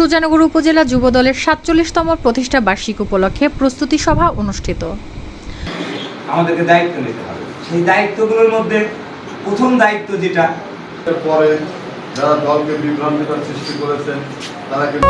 সুজানগর উপজেলা যুবদলের সাতচল্লিশতম প্রতিষ্ঠা বার্ষিক উপলক্ষে প্রস্তুতি সভা অনুষ্ঠিত। আমাদেরকে দায়িত্ব নিতে হবে। সেই দায়িত্বগুলোর মধ্যে প্রথম দায়িত্ব যেটা পরে যারা দলকে বিভ্রান্তিকর সৃষ্টি করেছেন তারা কিন্তু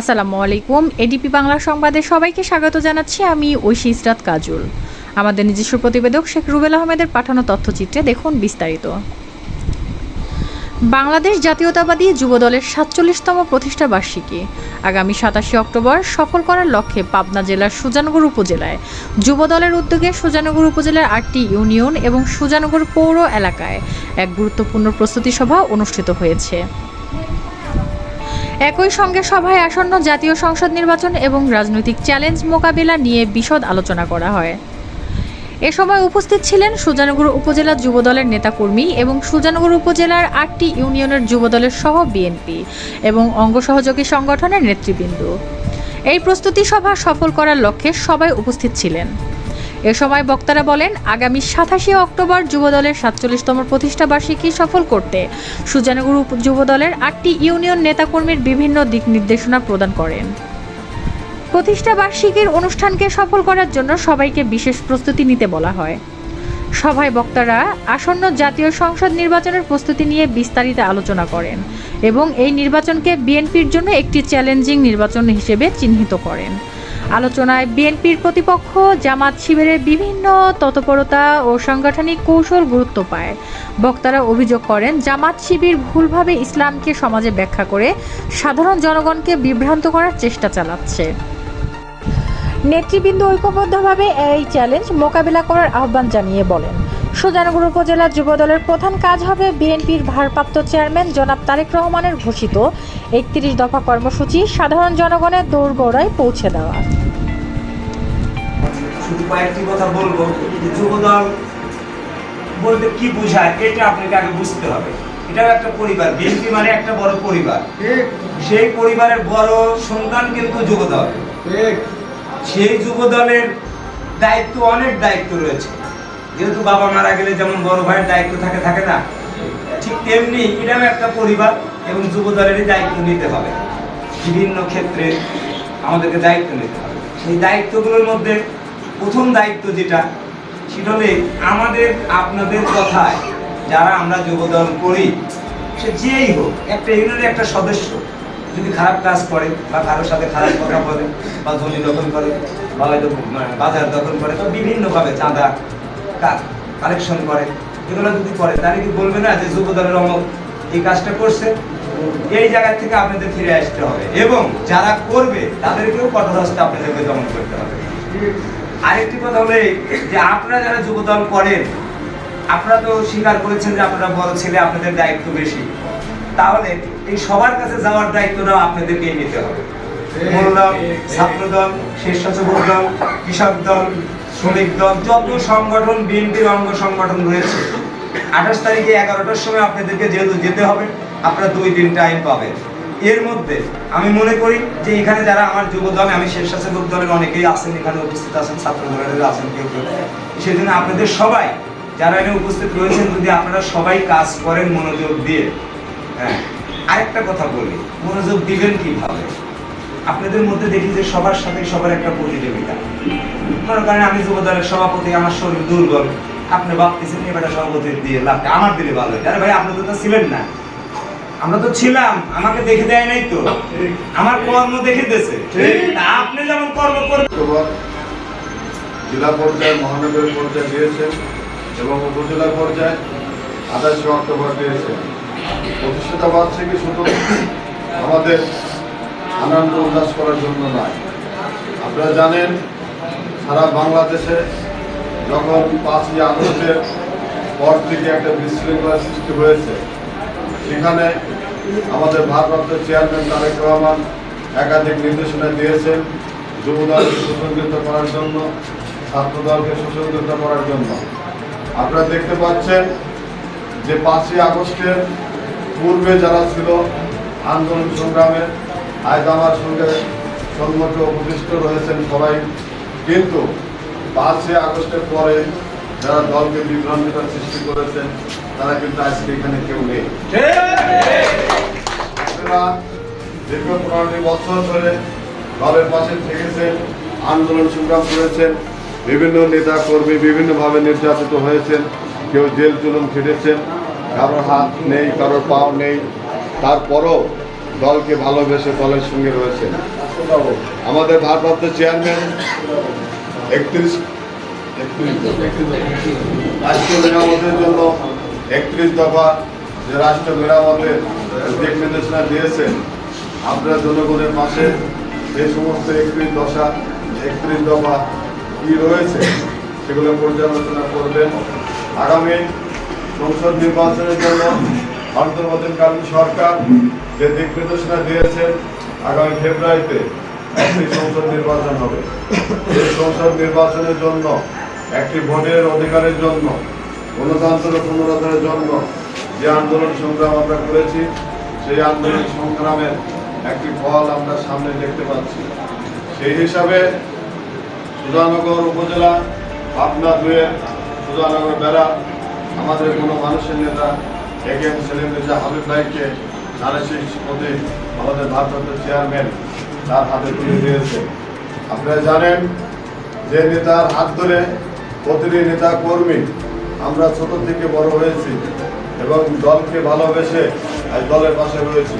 আসসালামু আলাইকুম। এডিপি বাংলা সংবাদে সবাইকে স্বাগত জানাচ্ছি আমি ঐশী ইসরাত কাজুল। আমাদের নিজস্ব প্রতিবেদক শেখ রুবেল আহমেদের পাঠানো তথ্যচিত্রে দেখুন বিস্তারিত। বাংলাদেশ জাতীয়তাবাদী যুবদলের সাতচল্লিশতম প্রতিষ্ঠা বার্ষিকী। আগামী সাতাশে অক্টোবর সফল করার লক্ষ্যে পাবনা জেলার সুজানগর উপজেলায় যুবদলের উদ্যোগে সুজানগর উপজেলার আটটি ইউনিয়ন এবং সুজানগর পৌর এলাকায় এক গুরুত্বপূর্ণ প্রস্তুতি সভা অনুষ্ঠিত হয়েছে। একই সঙ্গে সভায় আসন্ন জাতীয় সংসদ নির্বাচন এবং রাজনৈতিক চ্যালেঞ্জ মোকাবিলা নিয়ে বিশদ আলোচনা করা হয়। এ সময় উপস্থিত ছিলেন সুজানগর উপজেলা যুবদলের নেতাকর্মী এবং সুজানগর উপজেলার আটটি ইউনিয়নের যুবদলের সহ বিএনপি এবং অঙ্গ সহযোগী সংগঠনের নেতৃবৃন্দ। এই প্রস্তুতি সভা সফল করার লক্ষ্যে সবাই উপস্থিত ছিলেন। এ সময় বক্তারা বলেন, আগামী সাতাশে অক্টোবর যুবদলের সাতচল্লিশতম প্রতিষ্ঠা বার্ষিকী সফল করতে সুজানগর যুবদলের আটটি ইউনিয়ন নেতাকর্মীর বিভিন্ন দিক নির্দেশনা প্রদান করেন। প্রতিষ্ঠা বার্ষিকীর অনুষ্ঠানকে সফল করার জন্য সবাইকে বিশেষ প্রস্তুতি নিতে বলা হয়। সভায় বক্তারা আসন্ন জাতীয় সংসদ নির্বাচনের প্রস্তুতি নিয়ে বিস্তারিত আলোচনা করেন এবং এই নির্বাচনকে বিএনপির জন্য একটি চ্যালেঞ্জিং নির্বাচন হিসেবে চিহ্নিত করেন। আলোচনায় বিএনপির প্রতিপক্ষ জামাত শিবিরের বিভিন্ন তৎপরতা ও সাংগঠনিক কৌশল গুরুত্ব পায়। বক্তারা অভিযোগ করেন, জামাত শিবির ভুলভাবে ইসলামকে সমাজে ব্যাখ্যা করে সাধারণ জনগণকে বিভ্রান্ত করার চেষ্টা চালাচ্ছে। নেতৃবৃন্দ ঐক্যবদ্ধভাবে এই চ্যালেঞ্জ মোকাবিলা করার আহ্বান জানিয়ে বলেন, সুজানগর উপজেলা যুবদলের প্রধান কাজ হবে বিএনপির ভারপ্রাপ্ত চেয়ারম্যান জনাব তারেক রহমানের ঘোষিত একত্রিশ দফা কর্মসূচি সাধারণ জনগণের দৌড়গোড়ায় পৌঁছে দেওয়া। শুধু কয়েকটি কথা বলব যে যুবদল বলতে কি বোঝায় এটা আপনাকে আগে বুঝতে হবে। এটাও একটা পরিবার বিএনপি মানে একটা বড় পরিবার। সেই পরিবারের বড় সন্তান কিন্তু যুবদল। সেই যুবদলের দায়িত্ব অনেক দায়িত্ব রয়েছে। যেহেতু বাবা মারা গেলে যেমন বড় ভাইয়ের দায়িত্ব থাকে থাকে না ঠিক তেমনি এটাও একটা পরিবার এবং যুবদলেরই দায়িত্ব নিতে হবে। বিভিন্ন ক্ষেত্রে আমাদেরকে দায়িত্ব নিতে হবে। সেই দায়িত্বগুলোর মধ্যে প্রথম দায়িত্ব যেটা, সেটা আমাদের, আপনাদের কথায় যারা আমরা যুবদল করি, সে যেই হোক, একটা ইউনিয়নের একটা সদস্য যদি খারাপ কাজ করে বা কারোর সাথে খারাপ কথা বলে বা জমি দখল করে বা হয়তো মানে বাজার দখল করে বা বিভিন্নভাবে চাঁদা কালেকশন করে, এগুলো যদি করে, তাহলে কি বলবে না যে যুব দলের অমক এই কাজটা করছে? এই জায়গা থেকে আপনাদের ফিরে আসতে হবে এবং যারা করবে, তাদেরকেও কঠোর হস্তে আপনাদেরকে দমন করতে হবে। আরেকটি কথা হলো যে আপনারা যারা যুব দল করেন, আপনারা তো স্বীকার করেছেন যে আপনারা বড় ছেলে, আপনাদের দায়িত্ব বেশি। তাহলে এই সবার কাছে যাওয়ার দায়িত্বটাও আপনাদেরকেই নিতে হবে। মূল দল, কৃষক দল, শ্রমিক দল সংগঠন অঙ্গ সংগঠন রয়েছে, আঠাশ তারিখে এগারোটার সময় আপনাদেরকে যেহেতু যেতে হবে, আপনারা দুই দিন টাইম পাবেন। এর মধ্যে আমি মনে করি যে এখানে যারা আমার যুব দল আমি স্বেচ্ছাসেবক দলের অনেকেই আছেন, এখানে উপস্থিত আছেন ছাত্র দলের আছেন কেউ কেউ। সেজন্য আপনাদের সবাই যারা এখানে উপস্থিত রয়েছেন, যদি আপনারা সবাই কাজ করেন মনোযোগ দিয়ে হ্যাঁ আরেকটা কথা বলি, মনোযোগ দিবেন কীভাবে? আপনাদের মধ্যে দেখি যে সবার সাথে সবার একটা প্রতিযোগিতা। মনে করেন আমি যুব দলের সভাপতি, আমার শরীর দুর্বল। আপনি ভাবতেছেন, এবারে সভাপতি দিয়ে লাভ আমার দিলে ভালো আরে ভাই, আপনি তো ছিলেন না। আমরা তো ছিলাম আমাকে দেখে দেয় নাই তো। আমার কর্ম দেখে দিয়েছে আপনি যেমন কর্ম করবেন জেলা পর্যায়ে মহানগরী পর্যায়ে দিয়েছেন এবং উপজেলা পর্যায়ে আঠাশে অক্টোবর দিয়েছেন প্রতিষ্ঠাতা বার্ষিকী শুধু আমাদের আনন্দ উল্লাস করার জন্য নয়। আপনারা জানেন সারা বাংলাদেশে যখন পাঁচই আগস্টের পর থেকে একটা বিশৃঙ্খলা সৃষ্টি হয়েছে সেখানে আমাদের ভারপ্রাপ্ত চেয়ারম্যান তারেক রহমান একাধিক নির্দেশনা দিয়েছেন যুবদলকে সুসংগঠিত করার জন্য, ছাত্রদলকে সুসংগঠিত করার জন্য। আপনারা দেখতে পাচ্ছেন যে পাঁচই আগস্টের পূর্বে যারা ছিল আন্দোলন সংগ্রামে, আজ আমার সঙ্গে সম্মুখে উপদিষ্ট রয়েছেন সবাই। কিন্তু পাঁচই আগস্টের পরে যারা দলকে বিভ্রান্তিকর সৃষ্টি করেছেন, তারা কিন্তু আজকে এখানে কেউ নেই। দীর্ঘ পনেরোটি বছর ধরে দলের পাশে থেকেছেন, আন্দোলন সংগ্রাম করেছেন, বিভিন্ন নেতা কর্মী বিভিন্নভাবে নির্যাতিত হয়েছেন, কেউ জেল জুলুম খেটেছেন, কারোর হাত নেই, কারোর পাও নেই, তারপরও দলকে ভালোবেসে দলের সঙ্গে রয়েছেন। আমাদের ভারপ্রাপ্ত চেয়ারম্যান, একত্রিশ রাষ্ট্র মেরামতের জন্য একত্রিশ দফা যে রাষ্ট্র মেরামতের দিক নির্দেশনা দিয়েছেন আপনারা জনগণের পাশে এই সমস্ত একত্রিশ দশা, একত্রিশ দফা কি রয়েছে সেগুলো পর্যালোচনা করবেন। আগামী সংসদ নির্বাচনের জন্য অন্তর্বর্তীকালীন সরকার যে দিক নির্দেশনা দিয়েছেন আগামী ফেব্রুয়ারিতে সংসদ নির্বাচন হবে। এই সংসদ নির্বাচনের জন্য একটি ভোটের অধিকারের জন্য গণতন্ত্র পুনরুদ্ধারের জন্য যে আন্দোলন সংগ্রাম আমরা করেছি, সেই আন্দোলন সংগ্রামের একটি ফল আমরা সামনে দেখতে পাচ্ছি। সেই হিসাবে সুজানগর উপজেলা, পাবনা দুয়ে সুজানগর বেড়া, আমাদের কোনো মানুষের নেতা A K M Selim Mirza Habib ভাইকে প্রতি আমাদের ভারপ্রাপ্ত চেয়ারম্যান তার হাতে তুলে দিয়েছে। আপনারা জানেন, যে নেতার হাত ধরে প্রতিটি নেতা কর্মী, আমরা ছোট থেকে বড় হয়েছি এবং দলকে ভালোবেসে আজ দলের পাশে রয়েছি।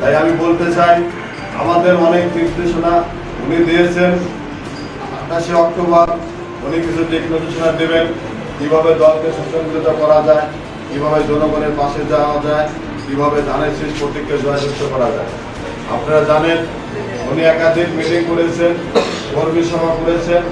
তাই আমি বলতে চাই, আমাদের অনেক নির্দেশনা উনি দিয়েছেন। আঠাশে অক্টোবর উনি কিছু দিক নির্দেশনা দেবেন, কীভাবে দলকে সুসংগঠিত করা যায়, কীভাবে জনগণের পাশে যাওয়া যায়, কীভাবে ধানের শেষ প্রতীককে জয়যুক্ত করা যায়। আপনারা জানেন, উনি একাধিক মিটিং করেছেন, কর্মী সভা করেছেন